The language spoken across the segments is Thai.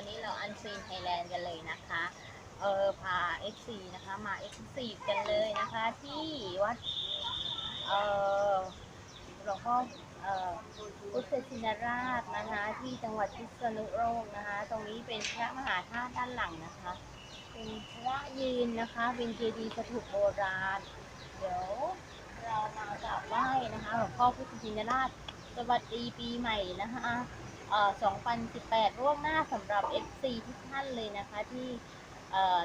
วันนี้เราอันซีนไทยแลนด์กันเลยนะคะ เออพา F4 นะคะมา F4 กันเลยนะคะ ที่วัด เออหลวงพ่อเออพุทธชินราชนะคะ ที่จังหวัดพิษณุโลกนะคะ ตรงนี้เป็นพระมหาธาตุด้านหลังนะคะ เป็นพระยืนนะคะ เป็นเจดีย์สถูปโบราณ เดี๋ยวเรามากราบไหว้นะคะหลวงพ่อพุทธชินราชสวัสดีปีใหม่นะคะ 2018 ร่วงหน้าสำหรับ FC ทุกท่านเลยนะคะที่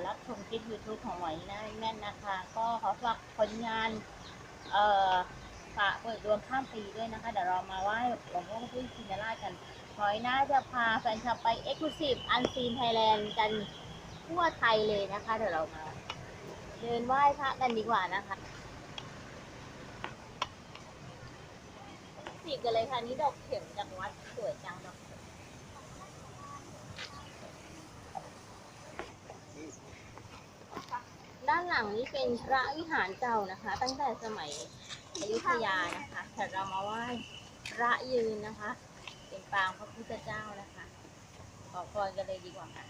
รับชมคลิป YouTube ของหวยนะแม่นนะคะ ก็ขอฝากผลงานฝากเปิดดวงข้ามปีด้วยนะคะ เดี๋ยวเรามาไหว้หลวงพ่อพุทธชินราชกันหอยน่าจะพาแฟนคลับไป Exclusive Unseen Thailand กันทั่วไทยเลยนะคะ เดี๋ยวเรามา เดินไหว้พระกันดีกว่านะคะ สีกันเลยค่ะนี่ดอกเข็มจากวัดสวยจังดอกเข็มด้านหลังนี้เป็นพระวิหารเก่านะคะ ตั้งแต่สมัยอยุธยานะคะแต่เรามาไหว้พระยืนนะคะ เป็นปางพระพุทธเจ้านะคะ ขอพรกันเลยดีกว่าค่ะ